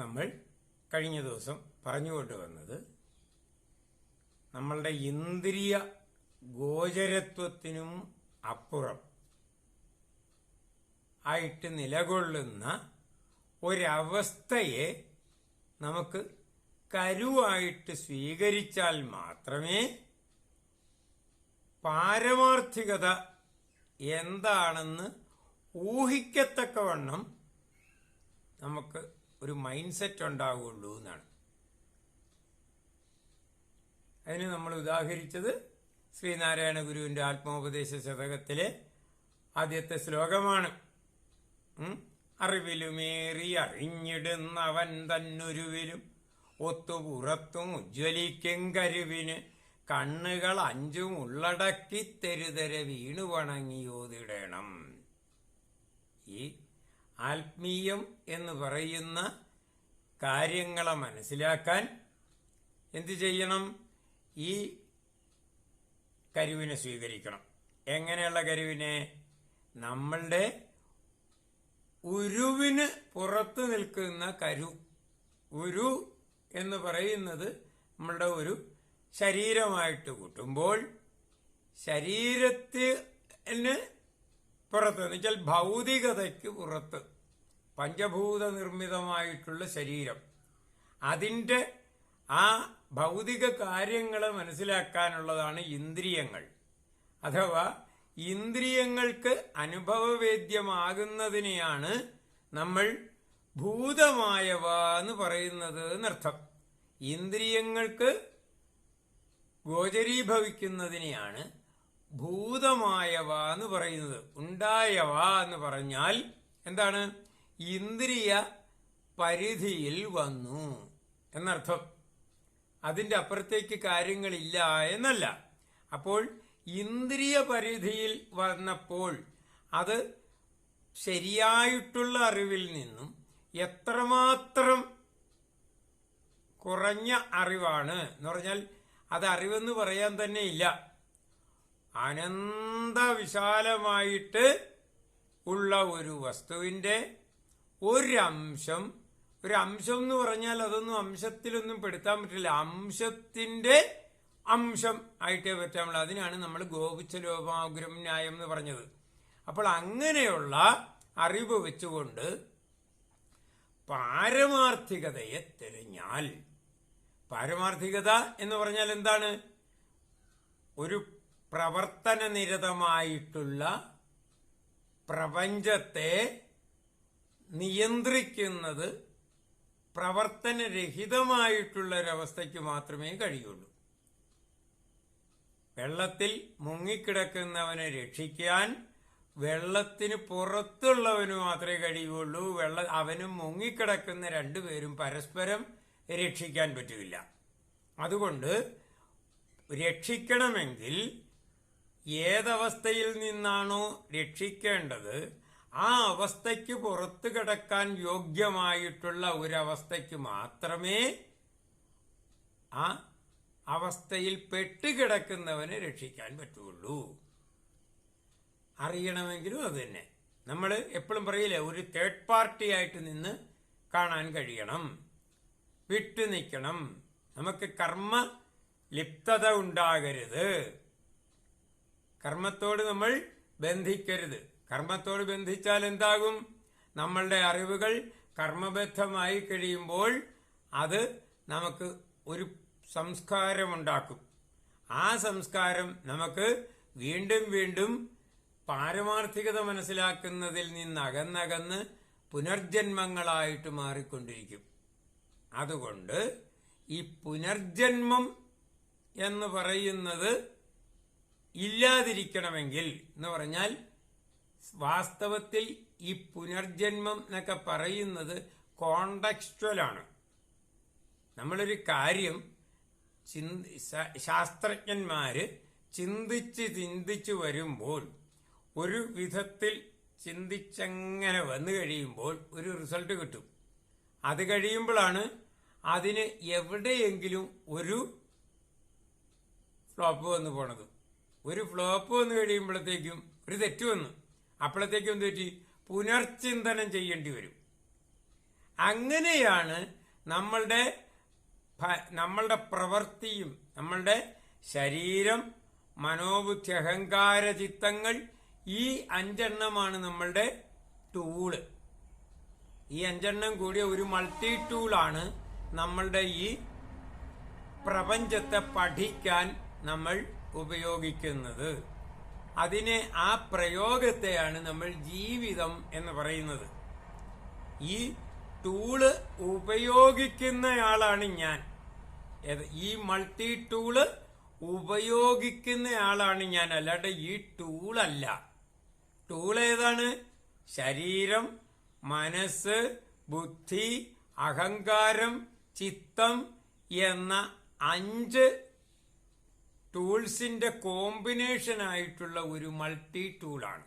നമ്മൾ കഴിഞ്ഞ ദിവസം പറഞ്ഞുകൊണ്ട് വന്നത് നമ്മളുടെ ഇന്ദ്രിയ ഗോചരത്വത്തിനും അപ്പുറം ആയിട്ട് നിലകൊള്ളുന്ന ഒരവസ്ഥയെ നമുക്ക് കരുവായിട്ട് സ്വീകരിച്ചാൽ മാത്രമേ പാരമാർത്ഥികത എന്താണെന്ന് ഊഹിക്കത്തക്കവണ്ണം നമുക്ക് ഒരു മൈൻഡ് സെറ്റ് ഉണ്ടാവുകയുള്ളൂ എന്നാണ്. അതിന് നമ്മൾ ഉദാഹരിച്ചത് ശ്രീനാരായണ ഗുരുവിന്റെ ആത്മോപദേശ ശതകത്തിലെ ആദ്യത്തെ ശ്ലോകമാണ്? അറിവിലുമേറി അറിഞ്ഞിടുന്നവൻ തന്നൊരുവിലും ഒത്തുപുറത്തും ഉജ്ജ്വലിക്കും കരുവിന് കണ്ണുകൾ അഞ്ചും ഉള്ളടക്കി തെരുതര വീണു വണങ്ങിയോതിടണം ഈ ആത്മീയം എന്ന് പറയുന്ന കാര്യങ്ങളെ മനസ്സിലാക്കാൻ എന്തു ചെയ്യണം? ഈ കരുവിനെ സ്വീകരിക്കണം. എങ്ങനെയുള്ള കരുവിനെ? നമ്മളുടെ ഉരുവിന് പുറത്ത് നിൽക്കുന്ന കരു ഉരു എന്ന് പറയുന്നത് നമ്മളുടെ ഒരു ശരീരമായിട്ട് കൂട്ടുമ്പോൾ ശരീരത്തിന് പുറത്ത് എന്ന് വെച്ചാൽ ഭൗതികതയ്ക്ക് പുറത്ത് പഞ്ചഭൂത നിർമ്മിതമായിട്ടുള്ള ശരീരം. അതിന്റെ ആ ഭൗതിക കാര്യങ്ങളെ മനസ്സിലാക്കാനുള്ളതാണ് ഇന്ദ്രിയങ്ങൾ. അഥവാ ഇന്ദ്രിയങ്ങൾക്ക് അനുഭവവേദ്യമാകുന്നതിനെയാണ് നമ്മൾ ഭൂതമായവ എന്ന് പറയുന്നത് എന്നർത്ഥം. ഇന്ദ്രിയങ്ങൾക്ക് ഗോചരീഭവിക്കുന്നതിനെയാണ് ഭൂതമായവ എന്ന് പറയുന്നത്. ഉണ്ടായവ എന്ന് പറഞ്ഞാൽ എന്താണ്? ഇന്ദ്രിയ പരിധിയിൽ വന്നു എന്നർത്ഥം. അതിന്റെ അപ്പുറത്തേക്ക് കാര്യങ്ങളില്ല എന്നല്ല. അപ്പോൾ ഇന്ദ്രിയ പരിധിയിൽ വന്നപ്പോൾ അത് ശരിയായിട്ടുള്ള അറിവിൽ നിന്നും എത്രമാത്രം കുറഞ്ഞ അറിവാണ് എന്ന് പറഞ്ഞാൽ അത് അറിവെന്ന് പറയാൻ തന്നെ ഇല്ല. അനന്ത വിശാലമായിട്ട് ഉള്ള ഒരു വസ്തുവിന്റെ ഒരംശം. ഒരു അംശം എന്ന് പറഞ്ഞാൽ അതൊന്നും അംശത്തിലൊന്നും പെടുത്താൻ പറ്റില്ല. അംശത്തിന്റെ അംശം ആയിട്ടേ പറ്റാമുള്ളൂ അതിനാണ് നമ്മൾ ഗോപിച്ച ലോപാഗ്രം ന്യായം എന്ന് പറഞ്ഞത്. അപ്പോൾ അങ്ങനെയുള്ള അറിവ് വെച്ചുകൊണ്ട് പാരമാർത്ഥികതയെ തിരഞ്ഞാൽ. പാരമാർത്ഥികത എന്ന് പറഞ്ഞാൽ എന്താണ്? ഒരു പ്രവർത്തന നിരതമായിട്ടുള്ള പ്രപഞ്ചത്തെ നിയന്ത്രിക്കുന്നത് പ്രവർത്തനരഹിതമായിട്ടുള്ള ഒരവസ്ഥയ്ക്ക് മാത്രമേ കഴിയുള്ളൂ. വെള്ളത്തിൽ മുങ്ങിക്കിടക്കുന്നവനെ രക്ഷിക്കാൻ വെള്ളത്തിന് പുറത്തുള്ളവന് മാത്രമേ കഴിയുള്ളൂ. വെള്ള അവനും മുങ്ങിക്കിടക്കുന്ന രണ്ടുപേരും പരസ്പരം രക്ഷിക്കാൻ പറ്റില്ല. അതുകൊണ്ട് രക്ഷിക്കണമെങ്കിൽ ഏതവസ്ഥയിൽ നിന്നാണോ രക്ഷിക്കേണ്ടത് ആ അവസ്ഥയ്ക്ക് പുറത്തു കിടക്കാൻ യോഗ്യമായിട്ടുള്ള ഒരവസ്ഥയ്ക്ക് മാത്രമേ ആ അവസ്ഥയിൽ പെട്ടുകിടക്കുന്നവനെ രക്ഷിക്കാൻ പറ്റുള്ളൂ. അറിയണമെങ്കിലും അത് തന്നെ. നമ്മൾ എപ്പോഴും പറയില്ലേ ഒരു തേർഡ് പാർട്ടി ആയിട്ട് നിന്ന് കാണാൻ കഴിയണം വിട്ടു നിൽക്കണം. നമുക്ക് കർമ്മ ലിപ്തത ഉണ്ടാകരുത്. കർമ്മത്തോട് നമ്മൾ ബന്ധിക്കരുത്. കർമ്മത്തോട് ബന്ധിച്ചാൽ എന്താകും? നമ്മളുടെ അറിവുകൾ കർമ്മബദ്ധമായി കഴിയുമ്പോൾ അത് നമുക്ക് ഒരു സംസ്കാരമുണ്ടാക്കും. ആ സംസ്കാരം നമുക്ക് വീണ്ടും വീണ്ടും പാരമാർത്ഥികത മനസ്സിലാക്കുന്നതിൽ നിന്ന് അകന്നകന്ന് പുനർജന്മങ്ങളായിട്ട് മാറിക്കൊണ്ടിരിക്കും. അതുകൊണ്ട് ഈ പുനർജന്മം എന്ന് പറയുന്നത് ഇല്ലാതിരിക്കണമെങ്കിൽ എന്ന് പറഞ്ഞാൽ വാസ്തവത്തിൽ ഈ പുനർജന്മം എന്നൊക്കെ പറയുന്നത് കോണ്ടക്സ്റ്റുവലാണ് നമ്മളൊരു കാര്യം ചിന്തി ശാസ്ത്രജ്ഞന്മാർ ചിന്തിച്ച് ചിന്തിച്ച് വരുമ്പോൾ ഒരു വിധത്തിൽ ചിന്തിച്ചങ്ങനെ വന്നു കഴിയുമ്പോൾ ഒരു റിസൾട്ട് കിട്ടും. അത് കഴിയുമ്പോഴാണ് അതിന് എവിടെയെങ്കിലും ഒരു ഫ്ലോപ്പ് വന്നു പോണത്. ഒരു ഫ്ലോപ്പ് വന്നു കഴിയുമ്പോഴത്തേക്കും ഒരു തെറ്റ് വന്നു. അപ്പോഴത്തേക്കും എന്ത് പറ്റി? പുനർചിന്തനം ചെയ്യേണ്ടി വരും. അങ്ങനെയാണ് നമ്മളുടെ നമ്മളുടെ പ്രവൃത്തിയും നമ്മളുടെ ശരീരം മനോബുദ്ധി അഹങ്കാര ചിത്തങ്ങൾ ഈ അഞ്ചെണ്ണമാണ് നമ്മളുടെ ടൂൾ ഈ അഞ്ചെണ്ണം കൂടിയ ഒരു മൾട്ടി ടൂളാണ് നമ്മളുടെ ഈ പ്രപഞ്ചത്തെ പഠിക്കാൻ നമ്മൾ ഉപയോഗിക്കുന്നത്. അതിനെ ആ പ്രയോഗത്തെയാണ് നമ്മൾ ജീവിതം എന്ന് പറയുന്നത്. ഈ ടൂൾ ഉപയോഗിക്കുന്നയാളാണ് ഞാൻ. ഈ മൾട്ടി ടൂൾ ഉപയോഗിക്കുന്നയാളാണ് ഞാൻ. അല്ലാണ്ട് ഈ ടൂളല്ല ടൂൾ ഏതാണ്? ശരീരം മനസ്സ് ബുദ്ധി അഹങ്കാരം ചിത്തം എന്ന അഞ്ച് ടൂൾസിന്റെ കോമ്പിനേഷൻ ആയിട്ടുള്ള ഒരു മൾട്ടി ടൂളാണ്.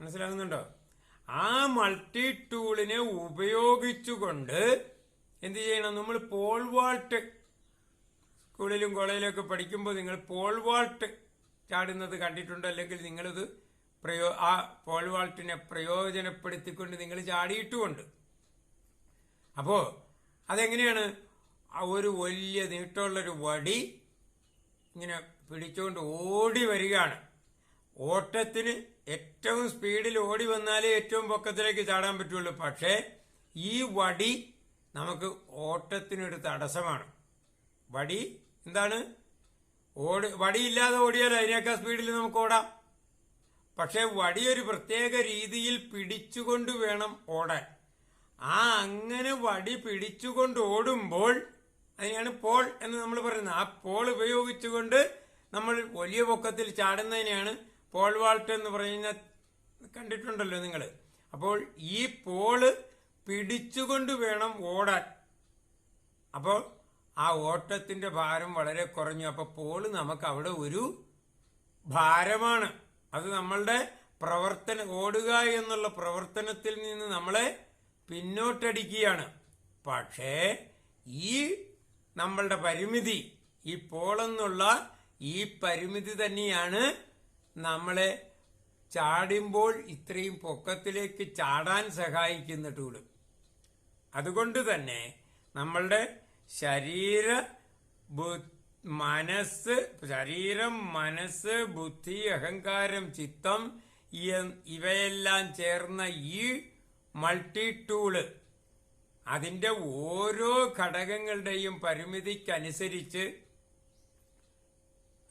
മനസ്സിലാകുന്നുണ്ടോ? ആ മൾട്ടി ടൂളിനെ ഉപയോഗിച്ചുകൊണ്ട് എന്ത് ചെയ്യണം? നമ്മൾ പോൾ വാൾട്ട് സ്കൂളിലും കോളേജിലൊക്കെ പഠിക്കുമ്പോൾ നിങ്ങൾ പോൾ വാൾട്ട് ചാടുന്നത് കണ്ടിട്ടുണ്ടോ? അല്ലെങ്കിൽ നിങ്ങളിത് പ്രയോ ആ പോൾ വാൾട്ടിനെ പ്രയോജനപ്പെടുത്തിക്കൊണ്ട് നിങ്ങൾ ചാടിയിട്ടുമുണ്ട്. അപ്പോ അതെങ്ങനെയാണ്? ഒരു വലിയ നീട്ടമുള്ളൊരു വടി ഇങ്ങനെ പിടിച്ചുകൊണ്ട് ഓടി വരികയാണ്. ഓട്ടത്തിന് ഏറ്റവും സ്പീഡിൽ ഓടി വന്നാലേ ഏറ്റവും പൊക്കത്തിലേക്ക് ചാടാൻ പറ്റുള്ളൂ. പക്ഷേ ഈ വടി നമുക്ക് ഓട്ടത്തിനൊരു തടസ്സമാണ്. വടി എന്താണ്? ഓടി വടിയില്ലാതെ ഓടിയാൽ അതിനേക്കാൾ സ്പീഡിൽ നമുക്ക് ഓടാം. പക്ഷെ വടി ഒരു പ്രത്യേക രീതിയിൽ പിടിച്ചുകൊണ്ട് വേണം ഓടാൻ. ആ അങ്ങനെ വടി പിടിച്ചുകൊണ്ട് ഓടുമ്പോൾ അതിനാണ് പോൾ എന്ന് നമ്മൾ പറയുന്നത്. ആ പോൾ ഉപയോഗിച്ചുകൊണ്ട് നമ്മൾ വലിയ പൊക്കത്തിൽ ചാടുന്നതിനെയാണ് പോൾ വാൾട്ട് എന്ന് പറയുന്ന കണ്ടിട്ടുണ്ടല്ലോ നിങ്ങൾ അപ്പോൾ ഈ പോൾ പിടിച്ചുകൊണ്ട് വേണം ഓടാൻ. അപ്പോൾ ആ ഓട്ടത്തിന്റെ ഭാരം വളരെ കുറഞ്ഞു. അപ്പോൾ പോൾ നമുക്ക് അവിടെ ഒരു ഭാരമാണ്. അത് നമ്മളുടെ പ്രവർത്തന ഓടുക എന്നുള്ള പ്രവർത്തനത്തിൽ നിന്ന് നമ്മളെ പിന്നോട്ടടിക്കുകയാണ്. പക്ഷേ ഈ നമ്മളുടെ പരിമിതി. ഈ പോളെന്നുള്ള ഈ പരിമിതി തന്നെയാണ് നമ്മളെ ചാടുമ്പോൾ ഇത്രയും പൊക്കത്തിലേക്ക് ചാടാൻ സഹായിക്കുന്ന ടൂൾ അതുകൊണ്ട് തന്നെ നമ്മളുടെ ശരീര മനസ്സ് ശരീരം മനസ്സ് ബുദ്ധി അഹങ്കാരം ചിത്തം ഇവയെല്ലാം ചേർന്ന ഈ മൾട്ടി ടൂൾ അതിന്റെ ഓരോ ഘടകങ്ങളുടെയും പരിമിതിക്കനുസരിച്ച്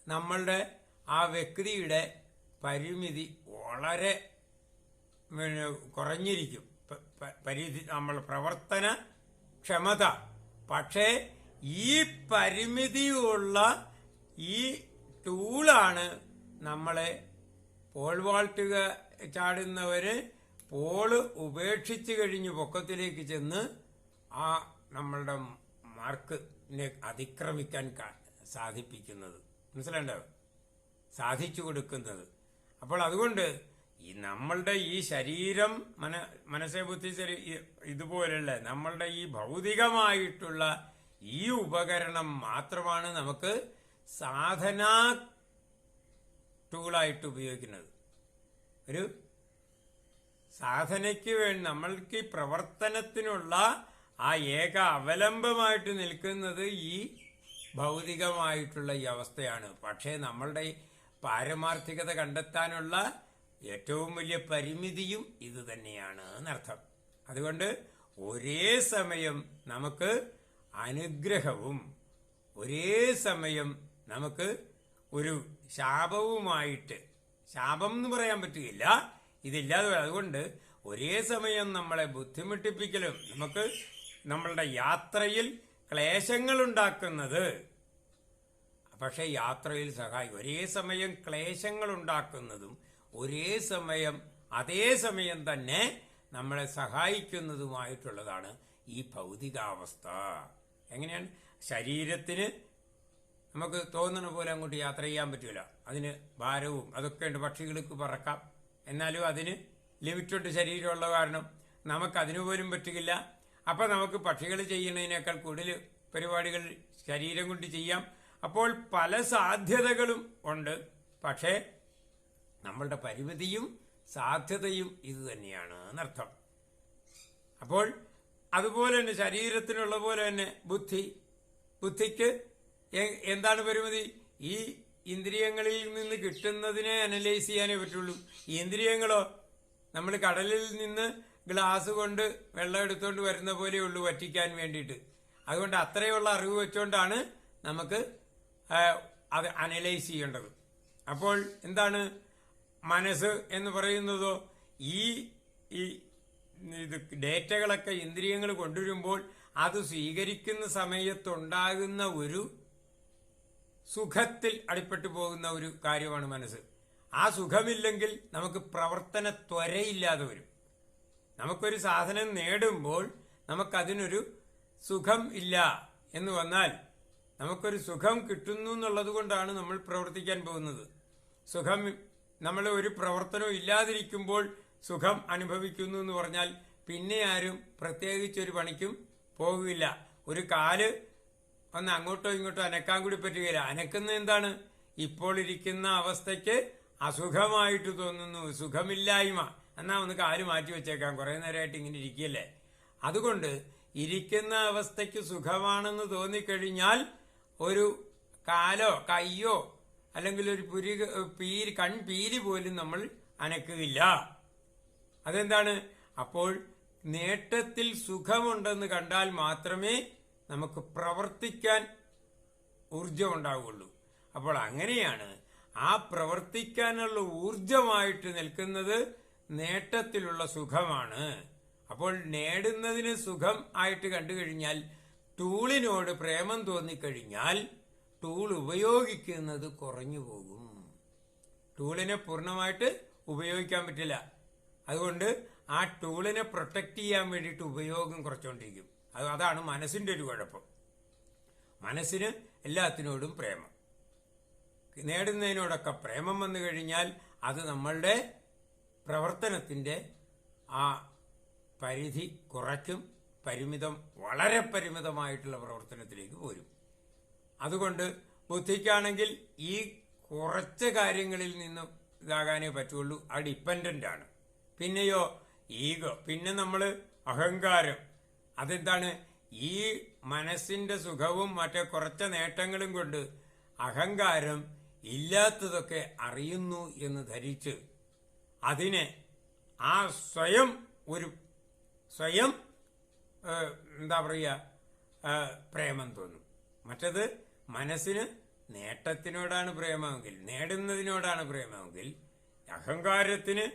നമ്മളുടെ ആ വ്യക്തിയുടെ പരിമിതി വളരെ കുറഞ്ഞിരിക്കും. പരിധി നമ്മൾ പ്രവർത്തന ക്ഷമത. പക്ഷേ ഈ പരിമിതിയുള്ള ഈ ടൂളാണ് നമ്മളെ പോൾ വാൾട്ടുക ചാടുന്നവർ പോൾ ഉപേക്ഷിച്ച് കഴിഞ്ഞ് പൊക്കത്തിലേക്ക് ചെന്ന് ആ നമ്മളുടെ മാർക്കിനെ അതിക്രമിക്കാൻ സാധിപ്പിക്കുന്നത്. മനസ്സിലാണ്ടോ സാധിച്ചു കൊടുക്കുന്നത്. അപ്പോൾ അതുകൊണ്ട് ഈ നമ്മളുടെ ഈ ശരീരം മന മനസ്സെ ബുദ്ധി ശരീ ഇതുപോലുള്ള നമ്മളുടെ ഈ ഭൗതികമായിട്ടുള്ള ഈ ഉപകരണം മാത്രമാണ് നമുക്ക് സാധനാ ടൂളായിട്ട് ഉപയോഗിക്കുന്നത്. ഒരു സാധനയ്ക്ക് വേണ്ടി നമ്മൾക്ക് പ്രവർത്തനത്തിനുള്ള ആ ഏക അവലംബമായിട്ട് നിൽക്കുന്നത് ഈ ഭൗതികമായിട്ടുള്ള ഈ അവസ്ഥയാണ്. പക്ഷേ നമ്മളുടെ പാരമാർത്ഥികത കണ്ടെത്താനുള്ള ഏറ്റവും വലിയ പരിമിതിയും ഇത് തന്നെയാണ് എന്നർത്ഥം. അതുകൊണ്ട് ഒരേ സമയം നമുക്ക് അനുഗ്രഹവും ഒരേ സമയം നമുക്ക് ഒരു ശാപവുമായിട്ട് ശാപം എന്ന് പറയാൻ പറ്റുകയില്ല ഇതില്ലാതെ അതുകൊണ്ട് ഒരേ സമയം നമ്മളെ ബുദ്ധിമുട്ടിപ്പിക്കലും നമുക്ക് നമ്മളുടെ യാത്രയിൽ ക്ലേശങ്ങൾ ഉണ്ടാക്കുന്നത് പക്ഷേ യാത്രയിൽ സഹായിക്കും ഒരേ സമയം ക്ലേശങ്ങൾ ഉണ്ടാക്കുന്നതും ഒരേ സമയം അതേ സമയം തന്നെ നമ്മളെ സഹായിക്കുന്നതുമായിട്ടുള്ളതാണ് ഈ ഭൗതികാവസ്ഥ. എങ്ങനെയാണ്? ശരീരത്തിന് നമുക്ക് തോന്നുന്ന പോലെ അങ്ങോട്ട് യാത്ര ചെയ്യാൻ പറ്റൂല. അതിന് ഭാരവും അതൊക്കെ ഉണ്ട്. പക്ഷികൾക്ക് പറക്കാം. എന്നാലും അതിന് ലിമിറ്റഡ് ശരീരമുള്ള കാരണം. നമുക്ക് അതിനു പോലും പറ്റുകയില്ല അപ്പൊ നമുക്ക് പക്ഷികൾ ചെയ്യുന്നതിനേക്കാൾ കൂടുതൽ പരിപാടികൾ ശരീരം കൊണ്ട് ചെയ്യാം. അപ്പോൾ പല സാധ്യതകളും ഉണ്ട്. പക്ഷേ നമ്മളുടെ പരിമിതിയും സാധ്യതയും ഇത് തന്നെയാണ് എന്നർത്ഥം. അപ്പോൾ അതുപോലെ തന്നെ ശരീരത്തിനുള്ള പോലെ തന്നെ ബുദ്ധി ബുദ്ധിക്ക് എന്താണ് പരിമിതി? ഈ ഇന്ദ്രിയങ്ങളിൽ നിന്ന് കിട്ടുന്നതിനെ അനലൈസ് ചെയ്യാനേ പറ്റുള്ളൂ. ഈ ഇന്ദ്രിയങ്ങളോ നമ്മൾ കടലിൽ നിന്ന് ഗ്ലാസ് കൊണ്ട് വെള്ളം എടുത്തുകൊണ്ട് വരുന്ന പോലെയുള്ളൂ വറ്റിക്കാൻ വേണ്ടിയിട്ട്. അതുകൊണ്ട് അത്രയുള്ള അറിവ് വെച്ചുകൊണ്ടാണ് നമുക്ക് അത് അനലൈസ് ചെയ്യേണ്ടത്. അപ്പോൾ എന്താണ് മനസ്സ് എന്ന് പറയുന്നതോ? ഈ ഇത് ഡേറ്റകളൊക്കെ ഇന്ദ്രിയങ്ങൾ കൊണ്ടുവരുമ്പോൾ അത് സ്വീകരിക്കുന്ന സമയത്തുണ്ടാകുന്ന ഒരു സുഖത്തിൽ അടിപ്പെട്ടു പോകുന്ന ഒരു കാര്യമാണ് മനസ്സ്. ആ സുഖമില്ലെങ്കിൽ നമുക്ക് പ്രവർത്തന ത്വരയില്ലാതെ വരും. നമുക്കൊരു സാധനം നേടുമ്പോൾ നമുക്കതിനൊരു സുഖം ഇല്ല എന്ന് വന്നാൽ നമുക്കൊരു സുഖം കിട്ടുന്നു എന്നുള്ളത് കൊണ്ടാണ് നമ്മൾ പ്രവർത്തിക്കാൻ പോകുന്നത്. സുഖം നമ്മൾ ഒരു പ്രവർത്തനവും ഇല്ലാതിരിക്കുമ്പോൾ സുഖം അനുഭവിക്കുന്നു എന്ന് പറഞ്ഞാൽ പിന്നെ ആരും പ്രത്യേകിച്ചൊരു പണിക്കും പോകില്ല ഒരു കാൽ ഒന്ന് അങ്ങോട്ടോ ഇങ്ങോട്ടോ അനക്കാൻ കൂടി പറ്റുകയില്ല. അനക്കുന്ന എന്താണ്? ഇപ്പോൾ ഇരിക്കുന്ന അവസ്ഥയ്ക്ക് അസുഖമായിട്ട് തോന്നുന്നു. സുഖമില്ലായ്മ. എന്നാ ഒന്ന് കാൽ മാറ്റി വെച്ചേക്കാം. കുറേ നേരമായിട്ട് ഇങ്ങനെ ഇരിക്കുകയല്ലേ അതുകൊണ്ട് ഇരിക്കുന്ന അവസ്ഥയ്ക്ക് സുഖമാണെന്ന് തോന്നിക്കഴിഞ്ഞാൽ ഒരു കാലോ കയ്യോ അല്ലെങ്കിൽ ഒരു പുരി പീരി കൺപീരി പോലും നമ്മൾ അനക്കുകയില്ല. അതെന്താണ്? അപ്പോൾ നേട്ടത്തിൽ സുഖമുണ്ടെന്ന് കണ്ടാൽ മാത്രമേ നമുക്ക് പ്രവർത്തിക്കാൻ ഊർജം ഉണ്ടാവുകയുള്ളൂ അപ്പോൾ അങ്ങനെയാണ് ആ പ്രവർത്തിക്കാനുള്ള ഊർജമായിട്ട് നിൽക്കുന്നത് നേട്ടത്തിലുള്ള സുഖമാണ്. അപ്പോൾ നേടുന്നതിന് സുഖം ആയിട്ട് കണ്ടു കഴിഞ്ഞാൽ ടൂളിനോട് പ്രേമം തോന്നിക്കഴിഞ്ഞാൽ ടൂൾ ഉപയോഗിക്കുന്നത് കുറഞ്ഞു പോകും. ടൂളിനെ പൂർണമായിട്ട് ഉപയോഗിക്കാൻ പറ്റില്ല. അതുകൊണ്ട് ആ ടൂളിനെ പ്രൊട്ടക്ട് ചെയ്യാൻ വേണ്ടിയിട്ട് ഉപയോഗം കുറച്ചുകൊണ്ടിരിക്കും അത് അതാണ് മനസ്സിന്റെ ഒരു കുഴപ്പം. മനസ്സിന് എല്ലാത്തിനോടും പ്രേമം. നേടുന്നതിനോടൊക്കെ പ്രേമം വന്നു കഴിഞ്ഞാൽ അത് നമ്മളുടെ പ്രവർത്തനത്തിന്റെ ആ പരിധി കുറയ്ക്കും പരിമിതം വളരെ പരിമിതമായിട്ടുള്ള പ്രവർത്തനത്തിലേക്ക് പോരും. അതുകൊണ്ട് ബുദ്ധിക്കാണെങ്കിൽ ഈ കുറച്ച് കാര്യങ്ങളിൽ നിന്നും ഇതാകാനേ പറ്റുള്ളൂ. ആ ഡിപ്പെൻഡന്റ് ആണ്. പിന്നെയോ ഈഗോ പിന്നെ നമ്മൾ അഹങ്കാരം. അതെന്താണ്? ഈ മനസ്സിന്റെ സുഖവും മറ്റേ കുറച്ച് നേട്ടങ്ങളും കൊണ്ട് അഹങ്കാരം ഇല്ലാത്തതൊക്കെ അറിയുന്നു എന്ന് ധരിച്ച് അതിനെ ആ സ്വയം ഒരു സ്വയം എന്താ പറയുക പ്രേമം തോന്നും. മറ്റത് മനസ്സിന് നേട്ടത്തിനോടാണ് പ്രേമമെങ്കിൽ നേടുന്നതിനോടാണ് പ്രേമമെങ്കിൽ അഹങ്കാരത്തിന്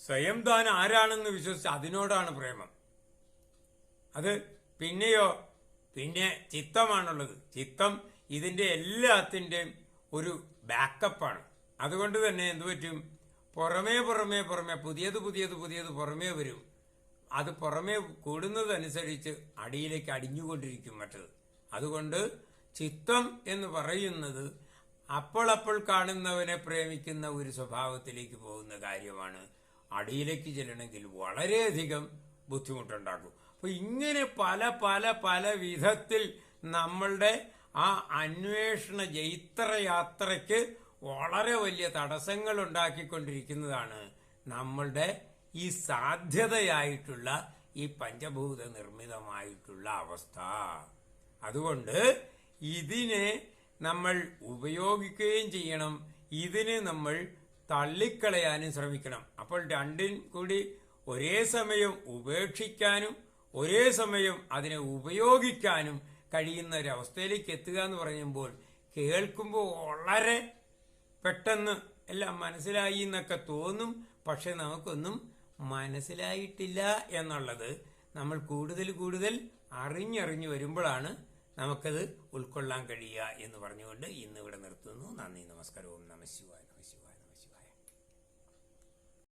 സ്വയം താൻ ആരാണെന്ന് വിശ്വസിച്ച് അതിനോടാണ് പ്രേമം. അത് പിന്നെയോ പിന്നെ ചിത്തമാണുള്ളത്. ചിത്തം ഇതിന്റെ എല്ലാത്തിന്റെയും ഒരു ബാക്കപ്പാണ് അതുകൊണ്ട് തന്നെ എന്തു പറ്റും? പുറമേ പുറമേ പുറമേ പുതിയത് പുതിയത് പുതിയത് പുറമേ വരും. അത് പുറമേ കൂടുന്നതനുസരിച്ച് അടിയിലേക്ക് അടിഞ്ഞുകൊണ്ടിരിക്കും മറ്റത്. അതുകൊണ്ട് ചിത്തം എന്ന് പറയുന്നത് അപ്പോളപ്പോൾ കാണുന്നവനെ പ്രേമിക്കുന്ന ഒരു സ്വഭാവത്തിലേക്ക് പോകുന്ന കാര്യമാണ്. അടിയിലേക്ക് ചെല്ലണമെങ്കിൽ വളരെയധികം ബുദ്ധിമുട്ടുണ്ടാക്കും. അപ്പൊ ഇങ്ങനെ പല പല പല വിധത്തിൽ നമ്മളുടെ ആ അന്വേഷണ ജൈത്രയാത്രയ്ക്ക് വളരെ വലിയ തടസ്സങ്ങൾ ഉണ്ടാക്കിക്കൊണ്ടിരിക്കുന്നതാണ് നമ്മളുടെ ഈ സാധ്യതയായിട്ടുള്ള ഈ പഞ്ചഭൂത നിർമ്മിതമായിട്ടുള്ള അവസ്ഥ. അതുകൊണ്ട് ഇതിനെ നമ്മൾ ഉപയോഗിക്കുകയും ചെയ്യണം. ഇതിനെ നമ്മൾ തള്ളിക്കളയാനും ശ്രമിക്കണം. അപ്പോൾ രണ്ടും കൂടി ഒരേ സമയം ഉപേക്ഷിക്കാനും ഒരേ സമയം അതിനെ ഉപയോഗിക്കാനും കഴിയുന്ന ഒരവസ്ഥയിലേക്ക് എത്തുക എന്ന് പറയുമ്പോൾ കേൾക്കുമ്പോൾ വളരെ പെട്ടെന്ന് എല്ലാം മനസ്സിലായി എന്നൊക്കെ തോന്നും പക്ഷെ നമുക്കൊന്നും മനസ്സിലായിട്ടില്ല എന്നുള്ളത് നമ്മൾ കൂടുതൽ കൂടുതൽ അറിഞ്ഞറിഞ്ഞു വരുമ്പോഴാണ് നമുക്കത് ഉൾക്കൊള്ളാൻ കഴിയുക എന്ന് പറഞ്ഞുകൊണ്ട് ഇന്ന് ഇവിടെ നിർത്തുന്നു. നന്ദി നമസ്കാരവും നമ ശിവായ.